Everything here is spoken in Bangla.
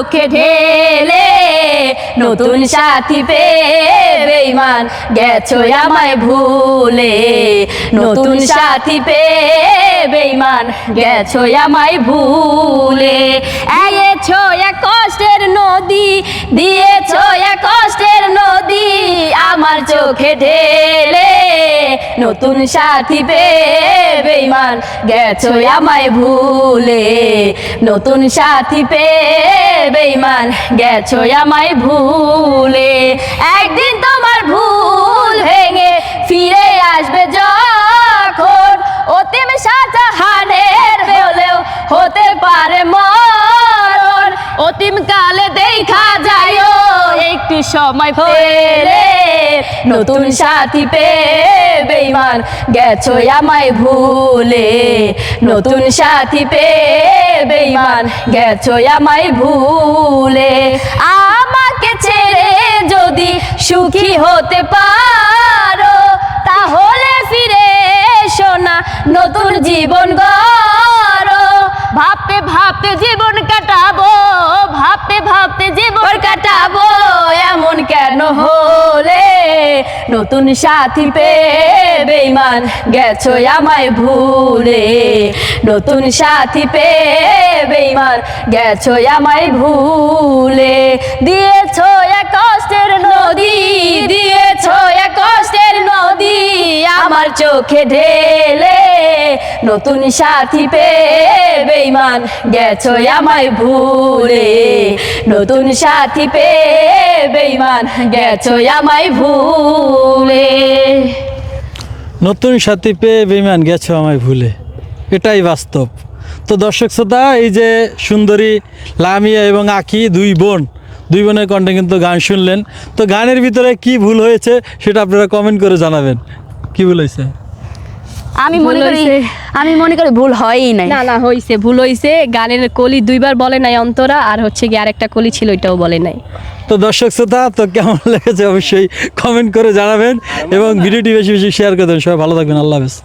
চোখে ঢেলে নতুন সাথী পেয়ে বেইমান গেছো আমায় ভুলে। নতুন সাথী পেয়ে বেইমান গেছো আমায় ভুলে। এগেছো এক কষ্টের নদী, দিয়েছ এক কষ্টের নদী, আমার চোখে ঢেলে নতুন সাথী পে বেইমান গেছো আমায় ভুলে। নতুন সাথী পে বেইমান গেছো আমায় ভুলে। একদিন তোমার ভুল ভেঙে কালে দেখা যায় একটু সময় পেলে নতুন সাথী পেয়ে বেইমান গেছো আমায় ভুলে। নতুন সাথী পেয়ে বেইমান গেছো আমায় ভুলে। আমাকে ছেড়ে যদি সুখী হতে পারো, তাহলে ফিরে এসো না নতুন জীবন গড়ো। ভাবতে ভাবতে জীবন কাটাবো ভাবতে জীবন কাটাবো, এমন কেন হলে? নতুন সাথী পে বেইমান গেছো আমায় ভুলে। নতুন সাথী পে বেইমান গেছো আমায় ভুলে। দিয়েছ এক আমার চোখে ঢেলে নতুন সাথী পেয়ে বেইমান গেছো আমায় ভুলে। নতুন সাথী পেয়ে বেইমান গেছো আমায় ভুলে। নতুন সাথী পেয়ে বেইমান গেছো আমায় ভুলে। এটাই বাস্তব। তো দর্শক শ্রোতা, এই যে সুন্দরী লামিয়া এবং আখি দুই বোন, দুই বোনের কণ্ঠে কিন্তু গান শুনলেন। তো গানের ভিতরে কি ভুল হয়েছে সেটা আপনারা কমেন্ট করে জানাবেন। কি ভুল আমি মনে করি আমি মনে করি ভুল হয়ই নাই। না না হইছে ভুল হইছে। গানের কলি দুইবার বলে নাই অন্তরা আর হচ্ছে কি আরেকটা কলি ছিল ওইটাও বলে নাই। তো দর্শক শ্রোতা তো কেমন লেগেছে অবশ্যই কমেন্ট করে জানাবেন এবং ভিডিওটি বেশি বেশি শেয়ার করে দেবেন। সবাই ভালো থাকবেন আল্লাহ হাফেজ।